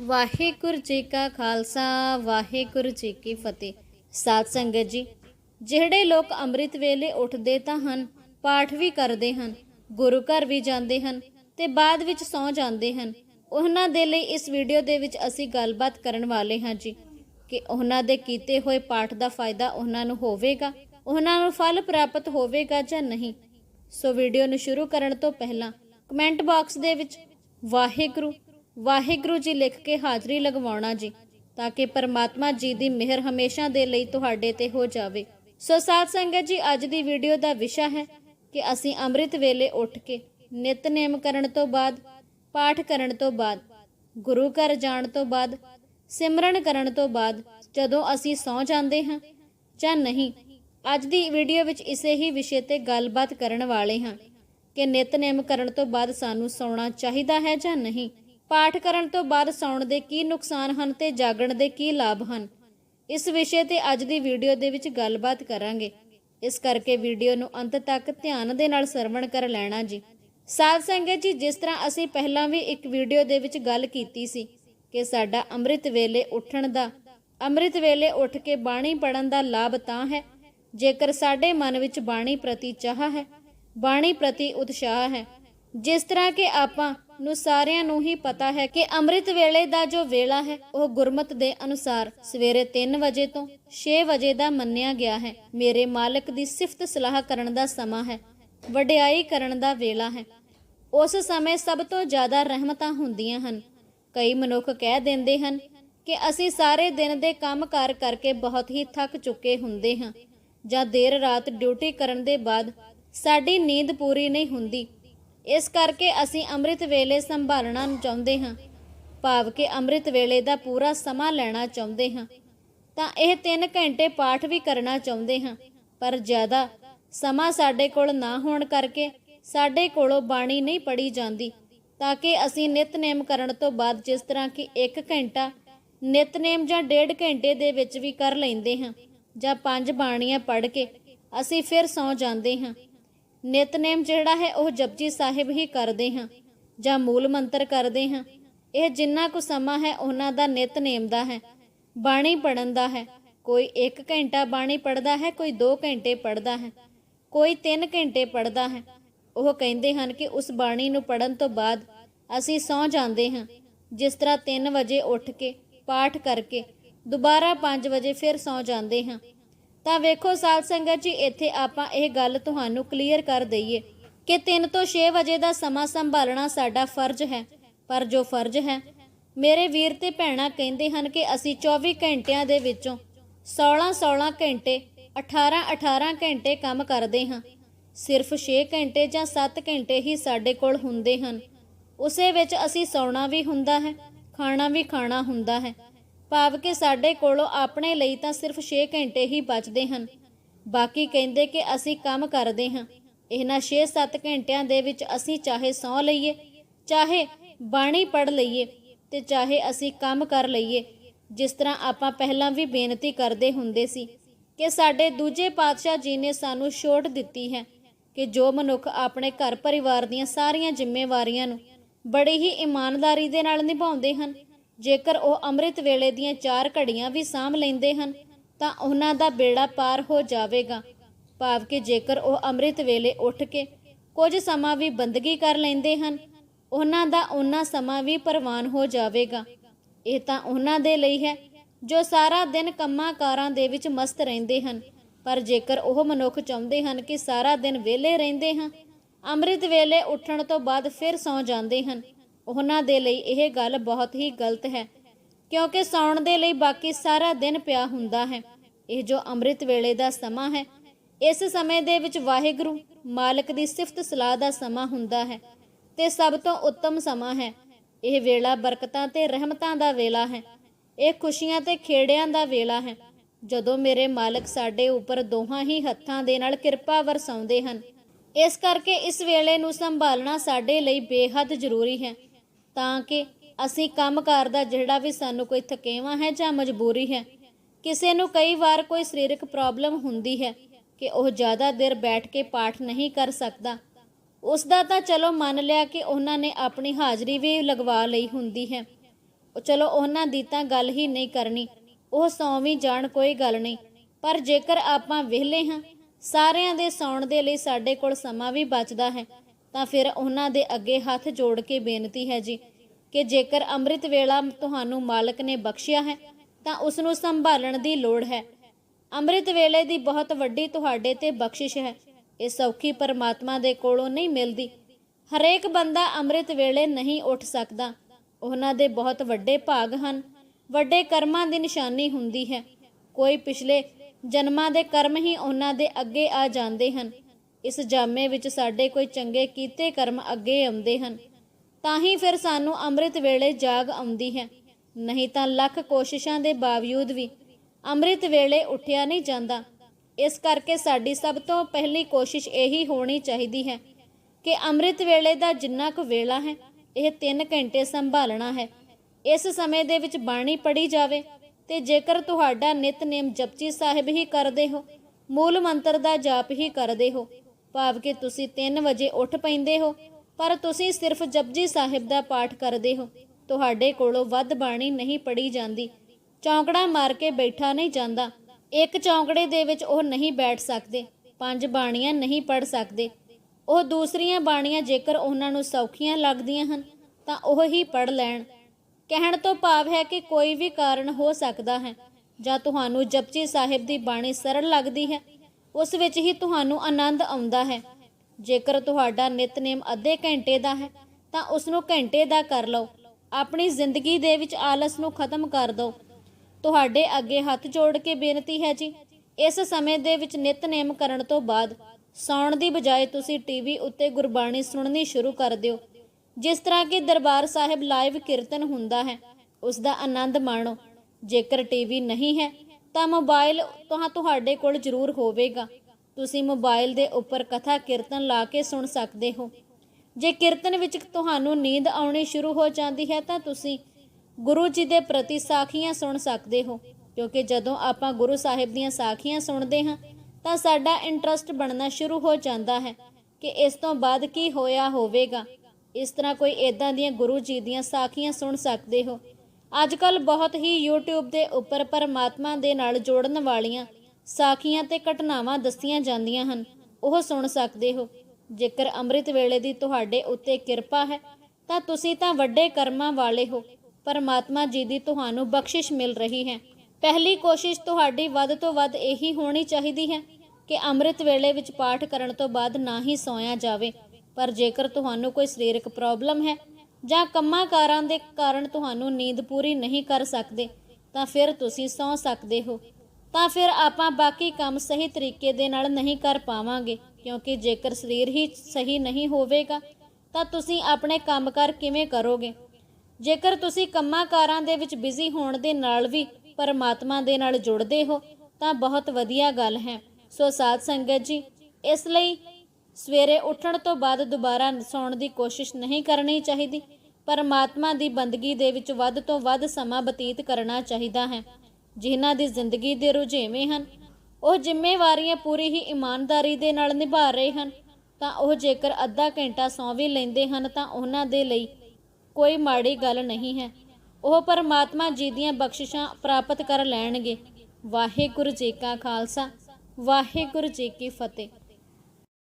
ਵਾਹਿਗੁਰੂ ਜੀ ਕਾ ਖਾਲਸਾ, ਵਾਹਿਗੁਰੂ ਜੀ ਕੀ ਫਤਿਹ। ਸਾਧ ਸੰਗਤ ਜੀ, ਜਿਹੜੇ ਲੋਕ ਅੰਮ੍ਰਿਤ ਵੇਲੇ ਉੱਠਦੇ ਤਾਂ ਹਨ, ਪਾਠ ਵੀ ਕਰਦੇ ਹਨ, ਗੁਰੂ ਘਰ ਵੀ ਜਾਂਦੇ ਹਨ ਤੇ ਬਾਅਦ ਵਿੱਚ ਸੌਂ ਜਾਂਦੇ ਹਨ, ਉਹਨਾਂ ਦੇ ਲਈ ਇਸ ਵੀਡੀਓ ਦੇ ਵਿੱਚ ਅਸੀਂ ਗੱਲਬਾਤ ਕਰਨ ਵਾਲੇ ਹਾਂ ਜੀ ਕਿ ਉਹਨਾਂ ਦੇ ਕੀਤੇ ਹੋਏ ਪਾਠ ਦਾ ਫਾਇਦਾ ਉਹਨਾਂ ਨੂੰ ਹੋਵੇਗਾ, ਉਹਨਾਂ ਨੂੰ ਫਲ ਪ੍ਰਾਪਤ ਹੋਵੇਗਾ ਜਾਂ ਨਹੀਂ। ਸੋ ਵੀਡੀਓ ਨੂੰ ਸ਼ੁਰੂ ਕਰਨ ਤੋਂ ਪਹਿਲਾਂ ਕਮੈਂਟ ਬਾਕਸ ਦੇ ਵਿੱਚ ਵਾਹਿਗੁਰੂ ਵਾਹਿਗੁਰੂ ਜੀ ਲਿਖ ਕੇ ਹਾਜ਼ਰੀ ਲਗਵਾਉਣਾ ਜੀ, ਤਾਂ ਕਿ ਪਰਮਾਤਮਾ ਜੀ ਦੀ ਮਿਹਰ ਹਮੇਸ਼ਾ ਦੇ ਲਈ ਤੁਹਾਡੇ ਤੇ ਹੋ ਜਾਵੇ। ਸੋ ਸਾਧ ਸੰਗਤ ਜੀ, ਅੱਜ ਦੀ ਵੀਡੀਓ ਦਾ ਵਿਸ਼ਾ ਹੈ ਕਿ ਅਸੀਂ ਅੰਮ੍ਰਿਤ ਵੇਲੇ ਉੱਠ ਕੇ ਨਿਤਨੇਮ ਕਰਨ ਤੋਂ ਬਾਅਦ, ਪਾਠ ਕਰਨ ਤੋਂ ਬਾਅਦ, ਗੁਰੂ ਘਰ ਜਾਣ ਤੋਂ ਬਾਅਦ, ਸਿਮਰਨ ਕਰਨ ਤੋਂ ਬਾਅਦ ਜਦੋਂ ਅਸੀਂ ਸੌਂ ਜਾਂਦੇ ਹਾਂ ਜਾਂ ਨਹੀਂ, ਅੱਜ ਦੀ ਵੀਡੀਓ ਵਿੱਚ ਇਸੇ ਹੀ ਵਿਸ਼ੇ ਤੇ ਗੱਲਬਾਤ ਕਰਨ ਵਾਲੇ ਹਾਂ ਕਿ ਨਿਤਨੇਮ ਕਰਨ ਤੋਂ ਬਾਅਦ ਸਾਨੂੰ ਸੌਣਾ ਚਾਹੀਦਾ ਹੈ ਜਾਂ ਨਹੀਂ। ਪਾਠ ਕਰਨ ਤੋਂ ਬਾਅਦ ਸੌਣ ਦੇ ਕੀ ਨੁਕਸਾਨ ਹਨ ਤੇ ਜਾਗਣ ਦੇ ਕੀ ਲਾਭ ਹਨ? ਇਸ ਵਿਸ਼ੇ ਤੇ ਅੱਜ ਦੀ ਵੀਡੀਓ ਦੇ ਵਿੱਚ ਗੱਲਬਾਤ ਕਰਾਂਗੇ। ਇਸ ਕਰਕੇ ਵੀਡੀਓ ਨੂੰ ਅੰਤ ਤੱਕ ਧਿਆਨ ਦੇ ਨਾਲ ਸਰਵਣ ਕਰ ਲੈਣਾ ਜੀ। ਸਾਧ ਸੰਗਤ ਜੀ, ਜਿਸ ਤਰ੍ਹਾਂ ਅਸੀਂ ਪਹਿਲਾਂ ਵੀ ਇੱਕ ਵੀਡੀਓ ਦੇ ਵਿੱਚ ਗੱਲ ਕੀਤੀ ਸੀ ਕਿ ਸਾਡਾ ਅੰਮ੍ਰਿਤ ਵੇਲੇ ਉੱਠਣ ਦਾ, ਅੰਮ੍ਰਿਤ ਵੇਲੇ ਉੱਠ ਕੇ ਬਾਣੀ ਪੜਨ ਦਾ ਲਾਭ ਤਾਂ ਹੈ, ਜੇਕਰ ਸਾਡੇ ਮਨ ਵਿੱਚ ਬਾਣੀ ਪ੍ਰਤੀ ਚਾਹ ਹੈ, ਬਾਣੀ ਪ੍ਰਤੀ ਉਤਸ਼ਾਹ ਹੈ। ਜਿਸ ਤਰ੍ਹਾਂ ਕਿ ਆਪਾਂ ਨੂੰ ਸਾਰਿਆਂ ਨੂੰ ਹੀ ਪਤਾ ਹੈ ਕਿ ਅੰਮ੍ਰਿਤ ਵੇਲੇ ਦਾ ਜੋ ਵੇਲਾ ਹੈ, ਉਹ ਗੁਰਮਤ ਦੇ ਅਨੁਸਾਰ ਸਵੇਰੇ 3 ਵਜੇ ਤੋਂ 6 ਵਜੇ ਦਾ ਮੰਨਿਆ ਗਿਆ ਹੈ। ਮੇਰੇ ਮਾਲਕ ਦੀ ਸਿਫਤ ਸਲਾਹ ਕਰਨ ਦਾ ਸਮਾਂ ਹੈ, ਵਡਿਆਈ ਕਰਨ ਦਾ ਵੇਲਾ ਹੈ। ਉਸ ਸਮੇਂ ਸਭ ਤੋਂ ਜ਼ਿਆਦਾ ਰਹਿਮਤਾਂ ਹੁੰਦੀਆਂ ਹਨ। ਕਈ ਮਨੁੱਖ ਕਹਿ ਦਿੰਦੇ ਹਨ ਕਿ ਅਸੀਂ ਸਾਰੇ ਦਿਨ ਦੇ ਕੰਮ ਕਾਰ ਕਰਕੇ ਬਹੁਤ ਹੀ ਥੱਕ ਚੁੱਕੇ ਹੁੰਦੇ ਹਾਂ, ਜਾਂ ਦੇਰ ਰਾਤ ਡਿਊਟੀ ਕਰਨ ਦੇ ਬਾਅਦ ਸਾਡੀ ਨੀਂਦ ਪੂਰੀ ਨਹੀਂ ਹੁੰਦੀ। ਇਸ ਕਰਕੇ ਅਸੀਂ ਅੰਮ੍ਰਿਤ ਵੇਲੇ ਸੰਭਾਲਣਾ ਚਾਹੁੰਦੇ ਹਾਂ, ਭਾਵ ਕਿ ਅੰਮ੍ਰਿਤ ਵੇਲੇ ਦਾ ਪੂਰਾ ਸਮਾਂ ਲੈਣਾ ਚਾਹੁੰਦੇ ਹਾਂ। ਤਾਂ ਇਹ 3 ਘੰਟੇ ਪਾਠ ਵੀ ਕਰਨਾ ਚਾਹੁੰਦੇ ਹਾਂ, ਪਰ ਜ਼ਿਆਦਾ ਸਮਾਂ ਸਾਡੇ ਕੋਲ ਨਾ ਹੋਣ ਕਰਕੇ ਸਾਡੇ ਕੋਲੋਂ ਬਾਣੀ ਨਹੀਂ ਪੜੀ ਜਾਂਦੀ, ਤਾਂ ਕਿ ਅਸੀਂ ਨਿਤਨੇਮ ਕਰਨ ਤੋਂ ਬਾਅਦ ਜਿਸ ਤਰ੍ਹਾਂ ਕਿ 1 ਘੰਟਾ ਨਿਤਨੇਮ ਜਾਂ 1.5 ਘੰਟੇ ਦੇ ਵਿੱਚ ਵੀ ਕਰ ਲੈਂਦੇ ਹਾਂ ਜਾਂ ਪੰਜ ਬਾਣੀਆਂ ਪੜ੍ਹ ਕੇ ਅਸੀਂ ਫਿਰ ਸੌਂ ਜਾਂਦੇ ਹਾਂ। ਨਿਤਨੇਮ ਜਿਹੜਾ ਹੈ, ਉਹ ਜਪਜੀ ਸਾਹਿਬ ਹੀ ਕਰਦੇ ਹਾਂ, ਜਾਂ ਮੂਲ ਮੰਤਰ ਕਰਦੇ ਹਾਂ। ਇਹ ਜਿੰਨਾ ਕੁ ਸਮਾਂ ਹੈ, ਉਹਨਾਂ ਦਾ ਨਿਤਨੇਮ ਦਾ ਹੈ। ਬਾਣੀ ਪੜਨ ਦਾ ਹੈ। ਕੋਈ 1 ਘੰਟਾ ਬਾਣੀ ਪੜਦਾ ਹੈ, ਕੋਈ 2 ਘੰਟੇ ਪੜਦਾ ਹੈ। ਕੋਈ 3 ਘੰਟੇ ਪੜਦਾ ਹੈ। ਉਹ ਕਹਿੰਦੇ ਹਨ ਕਿ ਉਸ ਬਾਣੀ ਨੂੰ ਪੜਨ ਤੋਂ ਬਾਅਦ ਅਸੀਂ ਸੌ ਜਾਂਦੇ ਹਾਂ। ਜਿਸ ਤਰ੍ਹਾਂ 3 ਵਜੇ ਉੱਠ ਕੇ, ਪਾਠ ਕਰਕੇ, ਦੁਬਾਰਾ 5 ਵਜੇ ਫਿਰ ਸੌ ਜਾਂਦੇ ਹਾਂ। ਤਾਂ ਵੇਖੋ ਸਾਧ ਸੰਗਤ ਜੀ, ਇੱਥੇ ਆਪਾਂ ਇਹ ਗੱਲ ਤੁਹਾਨੂੰ ਕਲੀਅਰ ਕਰ ਦਈਏ ਕਿ 3 ਤੋਂ 6 ਵਜੇ ਦਾ ਸਮਾਂ ਸੰਭਾਲਣਾ ਸਾਡਾ ਫਰਜ਼ ਹੈ। ਪਰ ਜੋ ਫਰਜ਼ ਹੈ, ਮੇਰੇ ਵੀਰ ਤੇ ਭੈਣਾਂ ਕਹਿੰਦੇ ਹਨ ਕਿ ਅਸੀਂ 24 ਘੰਟਿਆਂ ਦੇ ਵਿੱਚੋਂ 16-16 ਘੰਟੇ 18-18 ਘੰਟੇ ਕੰਮ ਕਰਦੇ ਹਾਂ। ਸਿਰਫ 6 ਘੰਟੇ ਜਾਂ 7 ਘੰਟੇ ਹੀ ਸਾਡੇ ਕੋਲ ਹੁੰਦੇ ਹਨ। ਉਸੇ ਵਿੱਚ ਅਸੀਂ ਸੌਣਾ ਵੀ ਹੁੰਦਾ ਹੈ, ਖਾਣਾ ਵੀ ਖਾਣਾ ਹੁੰਦਾ ਹੈ। ਭਾਵ ਕਿ ਸਾਡੇ ਕੋਲੋਂ ਆਪਣੇ ਲਈ ਤਾਂ ਸਿਰਫ 6 ਘੰਟੇ ਹੀ ਬਚਦੇ ਹਨ। ਬਾਕੀ ਕਹਿੰਦੇ ਕਿ ਅਸੀਂ ਕੰਮ ਕਰਦੇ ਹਾਂ। ਇਹਨਾਂ 6-7 ਘੰਟਿਆਂ ਦੇ ਵਿੱਚ ਅਸੀਂ ਚਾਹੇ ਸੌ ਲਈਏ, ਚਾਹੇ ਬਾਣੀ ਪੜ੍ਹ ਲਈਏ ਤੇ ਚਾਹੇ ਅਸੀਂ ਕੰਮ ਕਰ ਲਈਏ, ਜਿਸ ਤਰ੍ਹਾਂ ਆਪਾਂ ਪਹਿਲਾਂ ਵੀ ਬੇਨਤੀ ਕਰਦੇ ਹੁੰਦੇ ਸੀ ਕਿ ਸਾਡੇ ਦੂਜੇ ਪਾਤਸ਼ਾਹ ਜੀ ਨੇ ਸਾਨੂੰ ਛੋਟ ਦਿੱਤੀ ਹੈ ਕਿ ਜੋ ਮਨੁੱਖ ਆਪਣੇ ਘਰ ਪਰਿਵਾਰ ਦੀਆਂ ਸਾਰੀਆਂ ਜ਼ਿੰਮੇਵਾਰੀਆਂ ਨੂੰ ਬੜੀ ਹੀ ਇਮਾਨਦਾਰੀ ਦੇ ਨਾਲ ਨਿਭਾਉਂਦੇ ਹਨ। ਜੇਕਰ ਉਹ ਅੰਮ੍ਰਿਤ ਵੇਲੇ ਦੀਆਂ ਚਾਰ ਘੜੀਆਂ ਵੀ ਸਾਂਭ ਲੈਂਦੇ ਹਨ, ਤਾਂ ਉਹਨਾਂ ਦਾ ਬੇੜਾ ਪਾਰ ਹੋ ਜਾਵੇਗਾ। ਭਾਵ ਕਿ ਜੇਕਰ ਉਹ ਅੰਮ੍ਰਿਤ ਵੇਲੇ ਉੱਠ ਕੇ ਕੁਝ ਸਮਾਂ ਵੀ ਬੰਦਗੀ ਕਰ ਲੈਂਦੇ ਹਨ, ਉਹਨਾਂ ਦਾ ਉਹਨਾਂ ਸਮਾਂ ਵੀ ਪ੍ਰਵਾਨ ਹੋ ਜਾਵੇਗਾ। ਇਹ ਤਾਂ ਉਹਨਾਂ ਦੇ ਲਈ ਹੈ, ਜੋ ਸਾਰਾ ਦਿਨ ਕੰਮਾਂ ਕਾਰਾਂ ਦੇ ਵਿੱਚ ਮਸਤ ਰਹਿੰਦੇ ਹਨ। ਪਰ ਜੇਕਰ ਉਹ ਮਨੁੱਖ ਚਾਹੁੰਦੇ ਹਨ ਕਿ ਸਾਰਾ ਦਿਨ ਵਿਹਲੇ ਰਹਿੰਦੇ ਹਾਂ, ਅੰਮ੍ਰਿਤ ਵੇਲੇ ਉੱਠਣ ਤੋਂ ਬਾਅਦ ਫਿਰ ਸੌਂ ਜਾਂਦੇ ਹਨ। ਉਹਨਾਂ ਦੇ ਲਈ ਇਹ ਗੱਲ ਬਹੁਤ ਹੀ ਗਲਤ ਹੈ, ਕਿਉਂਕਿ ਸੌਣ ਦੇ ਲਈ ਬਾਕੀ ਸਾਰਾ ਦਿਨ ਪਿਆ ਹੁੰਦਾ ਹੈ। ਇਹ ਜੋ ਅੰਮ੍ਰਿਤ ਵੇਲੇ ਦਾ ਸਮਾਂ ਹੈ, ਇਸ ਸਮੇਂ ਦੇ ਵਿੱਚ ਵਾਹਿਗੁਰੂ, ਮਾਲਕ ਦੀ ਸਿਫਤ ਸਲਾਹ ਦਾ ਸਮਾਂ ਹੁੰਦਾ ਹੈ ਤੇ ਸਭ ਤੋਂ ਉੱਤਮ ਸਮਾਂ ਹੈ। ਇਹ ਵੇਲਾ ਬਰਕਤਾਂ ਤੇ ਰਹਿਮਤਾਂ ਦਾ ਵੇਲਾ ਹੈ। ਇਹ ਖੁਸ਼ੀਆਂ ਤੇ ਖੇੜਿਆਂ ਦਾ ਵੇਲਾ ਹੈ। ਜਦੋਂ ਮੇਰੇ ਮਾਲਕ ਸਾਡੇ ਉੱਪਰ ਦੋਹਾਂ ਹੀ ਹੱਥਾਂ ਦੇ ਨਾਲ ਕਿਰਪਾ ਵਰਸਾਉਂਦੇ ਹਨ, ਇਸ ਕਰਕੇ ਇਸ ਵੇਲੇ ਨੂੰ ਸੰਭਾਲਣਾ ਸਾਡੇ ਲਈ ਬੇਹੱਦ ਜ਼ਰੂਰੀ ਹੈ। ਤਾਂ ਕਿ ਅਸੀਂ ਕੰਮਕਾਰ ਦਾ ਜਿਹੜਾ ਵੀ ਸਾਨੂੰ ਕੋਈ ਥਕੇਵਾਂ ਹੈ ਜਾਂ ਮਜਬੂਰੀ ਹੈ, ਕਿਸੇ ਨੂੰ ਕਈ ਵਾਰ ਕੋਈ ਸਰੀਰਕ ਪ੍ਰੋਬਲਮ ਹੁੰਦੀ ਹੈ ਕਿ ਉਹ ਜ਼ਿਆਦਾ ਦੇਰ ਬੈਠ ਕੇ ਪਾਠ ਨਹੀਂ ਕਰ ਸਕਦਾ। ਉਸ ਦਾ ਤਾਂ ਚਲੋ ਮੰਨ ਲਿਆ ਕਿ ਉਹਨਾਂ ਨੇ ਆਪਣੀ ਹਾਜ਼ਰੀ ਵੀ ਲਗਵਾ ਲਈ ਹੁੰਦੀ ਹੈ। ਚਲੋ ਉਹਨਾਂ ਦੀ ਤਾਂ ਗੱਲ ਹੀ ਨਹੀਂ ਕਰਨੀ, ਉਹ ਸੌਂ ਵੀ ਜਾਣ ਕੋਈ ਗੱਲ ਨਹੀਂ। ਪਰ ਜੇਕਰ ਆਪਾਂ ਵਿਹਲੇ ਹਾਂ, ਸਾਰਿਆਂ ਦੇ ਸੌਣ ਦੇ ਲਈ ਸਾਡੇ ਕੋਲ ਸਮਾਂ ਵੀ ਬਚਦਾ ਹੈ। ਤਾਂ ਫਿਰ ਉਹਨਾਂ ਦੇ ਅੱਗੇ ਹੱਥ ਜੋੜ ਕੇ ਬੇਨਤੀ ਹੈ ਜੀ ਕਿ ਜੇਕਰ ਅੰਮ੍ਰਿਤ ਵੇਲਾ ਤੁਹਾਨੂੰ ਮਾਲਕ ਨੇ ਬਖਸ਼ਿਆ ਹੈ, ਤਾਂ ਉਸ ਨੂੰ ਸੰਭਾਲਣ ਦੀ ਲੋੜ ਹੈ। ਅੰਮ੍ਰਿਤ ਵੇਲੇ ਦੀ ਬਹੁਤ ਵੱਡੀ ਤੁਹਾਡੇ ਤੇ ਬਖਸ਼ਿਸ਼ ਹੈ। ਇਹ ਸੌਖੀ ਪਰਮਾਤਮਾ ਦੇ ਕੋਲੋਂ ਨਹੀਂ ਮਿਲਦੀ। ਹਰੇਕ ਬੰਦਾ ਅੰਮ੍ਰਿਤ ਵੇਲੇ ਨਹੀਂ ਉੱਠ ਸਕਦਾ। ਉਹਨਾਂ ਦੇ ਬਹੁਤ ਵੱਡੇ ਭਾਗ ਹਨ। ਵੱਡੇ ਕਰਮਾਂ ਦੀ ਨਿਸ਼ਾਨੀ ਹੁੰਦੀ ਹੈ। ਕੋਈ ਪਿਛਲੇ ਜਨਮਾਂ ਦੇ ਕਰਮ ਹੀ ਉਹਨਾਂ ਦੇ ਅੱਗੇ ਆ ਜਾਂਦੇ ਹਨ। ਇਸ ਜਾਮੇ ਵਿੱਚ ਸਾਡੇ ਕੋਈ ਚੰਗੇ ਕੀਤੇ ਕਰਮ ਅੱਗੇ ਆਉਂਦੇ ਹਨ, ਤਾਂ ਹੀ ਫਿਰ ਸਾਨੂੰ ਅੰਮ੍ਰਿਤ ਵੇਲੇ ਜਾਗ ਆਉਂਦੀ ਹੈ। ਨਹੀਂ ਤਾਂ ਲੱਖ ਕੋਸ਼ਿਸ਼ਾਂ ਦੇ ਬਾਵਜੂਦ ਵੀ ਅੰਮ੍ਰਿਤ ਵੇਲੇ ਉੱਠਿਆ ਨਹੀਂ ਜਾਂਦਾ। ਇਸ ਕਰਕੇ ਸਾਡੀ ਸਭ ਤੋਂ ਪਹਿਲੀ ਕੋਸ਼ਿਸ਼ ਇਹੀ ਹੋਣੀ ਚਾਹੀਦੀ ਹੈ ਕਿ ਅੰਮ੍ਰਿਤ ਵੇਲੇ ਦਾ ਜਿੰਨਾ ਕੁ ਵੇਲਾ ਹੈ, ਇਹ 3 ਘੰਟੇ ਸੰਭਾਲਣਾ ਹੈ। ਇਸ ਸਮੇਂ ਦੇ ਵਿੱਚ ਬਾਣੀ ਪੜ੍ਹੀ ਜਾਵੇ ਤੇ ਜੇਕਰ ਤੁਹਾਡਾ ਨਿਤਨੇਮ ਜਪਜੀ ਸਾਹਿਬ ਹੀ ਕਰਦੇ ਹੋ, ਮੂਲ ਮੰਤਰ ਦਾ ਜਾਪ ਹੀ ਕਰਦੇ ਹੋ ਭਾਵ ਕਿ ਤੁਸੀਂ 3 ਵਜੇ ਉੱਠ ਪੈਂਦੇ ਹੋ, ਪਰ ਤੁਸੀਂ ਸਿਰਫ ਜਪਜੀ ਸਾਹਿਬ ਦਾ ਪਾਠ ਕਰਦੇ ਹੋ। ਤੁਹਾਡੇ ਕੋਲੋਂ ਵੱਧ ਬਾਣੀ ਨਹੀਂ ਪੜੀ ਜਾਂਦੀ। ਚੌਂਕੜਾ ਮਾਰ ਕੇ ਬੈਠਾ ਨਹੀਂ ਜਾਂਦਾ। ਇੱਕ ਚੌਂਕੜੇ ਦੇ ਵਿੱਚ ਉਹ ਨਹੀਂ ਬੈਠ ਸਕਦੇ। ਪੰਜ ਬਾਣੀਆਂ ਨਹੀਂ ਪੜ ਸਕਦੇ। ਉਹ ਦੂਸਰੀਆਂ ਬਾਣੀਆਂ ਜੇਕਰ ਉਹਨਾਂ ਨੂੰ ਸੌਖੀਆਂ ਲੱਗਦੀਆਂ ਹਨ, ਤਾਂ ਉਹ ਹੀ ਪੜ ਲੈਣ। ਕਹਿਣ ਤੋਂ ਭਾਵ ਹੈ ਕਿ ਕੋਈ ਵੀ ਕਾਰਨ ਹੋ ਸਕਦਾ ਹੈ। ਜਾਂ ਤੁਹਾਨੂੰ ਜਪਜੀ ਸਾਹਿਬ ਦੀ ਬਾਣੀ ਸਰਲ ਲੱਗਦੀ ਹੈ ਉਸ ਵਿੱਚ ਹੀ ਤੁਹਾਨੂੰ ਆਨੰਦ ਆਉਂਦਾ ਹੈ। ਜੇਕਰ ਤੁਹਾਡਾ ਨਿਤਨੇਮ ਅੱਧੇ ਘੰਟੇ ਦਾ ਹੈ, ਤਾਂ ਉਸ ਨੂੰ ਘੰਟੇ ਦਾ ਕਰ ਲਓ। ਆਪਣੀ ਜ਼ਿੰਦਗੀ ਦੇ ਵਿੱਚ ਆਲਸ ਨੂੰ ਖਤਮ ਕਰ ਦਿਓ। ਤੁਹਾਡੇ ਅੱਗੇ ਹੱਥ ਜੋੜ ਕੇ ਬੇਨਤੀ ਹੈ ਜੀ, ਇਸ ਸਮੇਂ ਦੇ ਵਿੱਚ ਨਿਤਨੇਮ ਕਰਨ ਤੋਂ ਬਾਅਦ ਸੌਣ ਦੀ ਬਜਾਏ ਤੁਸੀਂ ਟੀਵੀ ਉੱਤੇ ਗੁਰਬਾਣੀ ਸੁਣਨੀ ਸ਼ੁਰੂ ਕਰ ਦਿਓ। ਜਿਸ ਤਰ੍ਹਾਂ ਕਿ ਦਰਬਾਰ ਸਾਹਿਬ ਲਾਈਵ ਕੀਰਤਨ ਹੁੰਦਾ ਹੈ ਉਸ ਦਾ ਆਨੰਦ ਮਾਣੋ। ਜੇਕਰ ਟੀਵੀ ਨਹੀਂ ਹੈ ਤਾਂ ਮੋਬਾਈਲ ਤਾਂ ਤੁਹਾਡੇ ਕੋਲ ਜ਼ਰੂਰ ਹੋਵੇਗਾ। ਤੁਸੀਂ ਮੋਬਾਈਲ ਦੇ ਉੱਪਰ ਕਥਾ ਕੀਰਤਨ ਲਾ ਕੇ ਸੁਣ ਸਕਦੇ ਹੋ। ਜੇ ਕੀਰਤਨ ਵਿੱਚ ਤੁਹਾਨੂੰ ਨੀਂਦ ਆਉਣੀ ਸ਼ੁਰੂ ਹੋ ਜਾਂਦੀ ਹੈ, ਤਾਂ ਤੁਸੀਂ ਗੁਰੂ ਜੀ ਦੇ ਪ੍ਰਤੀ ਸਾਖੀਆਂ ਸੁਣ ਸਕਦੇ ਹੋ। ਕਿਉਂਕਿ ਜਦੋਂ ਆਪਾਂ ਗੁਰੂ ਸਾਹਿਬ ਦੀਆਂ ਸਾਖੀਆਂ ਸੁਣਦੇ ਹਾਂ, ਤਾਂ ਸਾਡਾ ਇੰਟਰਸਟ ਬਣਨਾ ਸ਼ੁਰੂ ਹੋ ਜਾਂਦਾ ਹੈ ਕਿ ਇਸ ਤੋਂ ਬਾਅਦ ਕੀ ਹੋਇਆ ਹੋਵੇਗਾ। ਇਸ ਤਰ੍ਹਾਂ ਕੋਈ ਇਦਾਂ ਦੀਆਂ ਗੁਰੂ ਜੀ ਦੀਆਂ ਸਾਖੀਆਂ ਸੁਣ ਸਕਦੇ ਹੋ। ਅੱਜ ਕੱਲ ਬਹੁਤ ਹੀ YouTube ਦੇ ਉੱਪਰ ਪਰਮਾਤਮਾ ਦੇ ਨਾਲ ਜੋੜਨ ਵਾਲੀਆਂ ਸਾਖੀਆਂ ਤੇ ਘਟਨਾਵਾਂ ਦੱਸੀਆਂ ਜਾਂਦੀਆਂ ਹਨ। ਉਹ ਸੁਣ ਸਕਦੇ ਹੋ। ਜੇਕਰ ਅੰਮ੍ਰਿਤ ਵੇਲੇ ਦੀ ਤੁਹਾਡੇ ਉੱਤੇ ਕਿਰਪਾ ਹੈ, ਤਾਂ ਤੁਸੀਂ ਤਾਂ ਵੱਡੇ ਕਰਮਾਂ ਵਾਲੇ ਹੋ। ਪਰਮਾਤਮਾ ਜੀ ਦੀ ਤੁਹਾਨੂੰ ਬਖਸ਼ਿਸ਼ ਮਿਲ ਰਹੀ ਹੈ। ਪਹਿਲੀ ਕੋਸ਼ਿਸ਼ ਤੁਹਾਡੀ ਵੱਧ ਤੋਂ ਵੱਧ ਇਹੀ ਹੋਣੀ ਚਾਹੀਦੀ ਹੈ ਕਿ ਅੰਮ੍ਰਿਤ ਵੇਲੇ ਵਿੱਚ ਪਾਠ ਕਰਨ ਤੋਂ ਬਾਅਦ ਨਾ ਹੀ ਸੌਇਆ ਜਾਵੇ। ਪਰ ਜੇਕਰ ਤੁਹਾਨੂੰ ਕੋਈ ਸਰੀਰਕ ਪ੍ਰੋਬਲਮ ਹੈ ਜਾਂ ਕੰਮਾਂ ਕਾਰਾਂ ਦੇ ਕਾਰਨ ਤੁਹਾਨੂੰ ਨੀਂਦ ਪੂਰੀ ਨਹੀਂ ਕਰ ਸਕਦੇ, ਤਾਂ ਫਿਰ ਤੁਸੀਂ ਸੌਂ ਸਕਦੇ ਹੋ। ਤਾਂ ਫਿਰ ਆਪਾਂ ਬਾਕੀ ਕੰਮ ਸਹੀ ਤਰੀਕੇ ਦੇ ਨਾਲ ਨਹੀਂ ਕਰ ਪਾਵਾਂਗੇ, ਕਿਉਂਕਿ ਜੇਕਰ ਸਰੀਰ ਹੀ ਸਹੀ ਨਹੀਂ ਹੋਵੇਗਾ, ਤਾਂ ਤੁਸੀਂ ਆਪਣੇ ਕੰਮਕਾਰ ਕਿਵੇਂ ਕਰੋਗੇ? ਜੇਕਰ ਤੁਸੀਂ ਕੰਮਾਂ ਕਾਰਾਂ ਦੇ ਵਿੱਚ ਬਿਜ਼ੀ ਹੋਣ ਦੇ ਨਾਲ ਵੀ ਪਰਮਾਤਮਾ ਦੇ ਨਾਲ ਜੁੜਦੇ ਹੋ, ਤਾਂ ਬਹੁਤ ਵਧੀਆ ਗੱਲ ਹੈ। ਸੋ ਸਾਧ ਸੰਗਤ ਜੀ, ਇਸ ਲਈ ਸਵੇਰੇ ਉੱਠਣ ਤੋਂ ਬਾਅਦ ਦੁਬਾਰਾ ਸੌਣ ਦੀ ਕੋਸ਼ਿਸ਼ ਨਹੀਂ ਕਰਨੀ ਚਾਹੀਦੀ। ਪਰਮਾਤਮਾ ਦੀ ਬੰਦਗੀ ਦੇ ਵਿੱਚ ਵੱਧ ਤੋਂ ਵੱਧ ਸਮਾਂ ਬਤੀਤ ਕਰਨਾ ਚਾਹੀਦਾ ਹੈ। ਜਿਨ੍ਹਾਂ ਦੀ ਜ਼ਿੰਦਗੀ ਦੇ ਰੁਝੇਵੇਂ ਹਨ, ਉਹ ਜ਼ਿੰਮੇਵਾਰੀਆਂ ਪੂਰੀ ਹੀ ਇਮਾਨਦਾਰੀ ਦੇ ਨਾਲ ਨਿਭਾ ਰਹੇ ਹਨ। ਤਾਂ ਉਹ ਜੇਕਰ ਅੱਧਾ ਘੰਟਾ ਸੌਂ ਵੀ ਲੈਂਦੇ ਹਨ, ਤਾਂ ਉਹਨਾਂ ਦੇ ਲਈ ਕੋਈ ਮਾੜੀ ਗੱਲ ਨਹੀਂ ਹੈ। ਉਹ ਪਰਮਾਤਮਾ ਜੀ ਦੀਆਂ ਬਖਸ਼ਿਸ਼ਾਂ ਪ੍ਰਾਪਤ ਕਰ ਲੈਣਗੇ। ਵਾਹਿਗੁਰੂ ਜੀ ਕਾ ਖਾਲਸਾ, ਵਾਹਿਗੁਰੂ ਜੀ ਕੀ ਫਤਿਹ।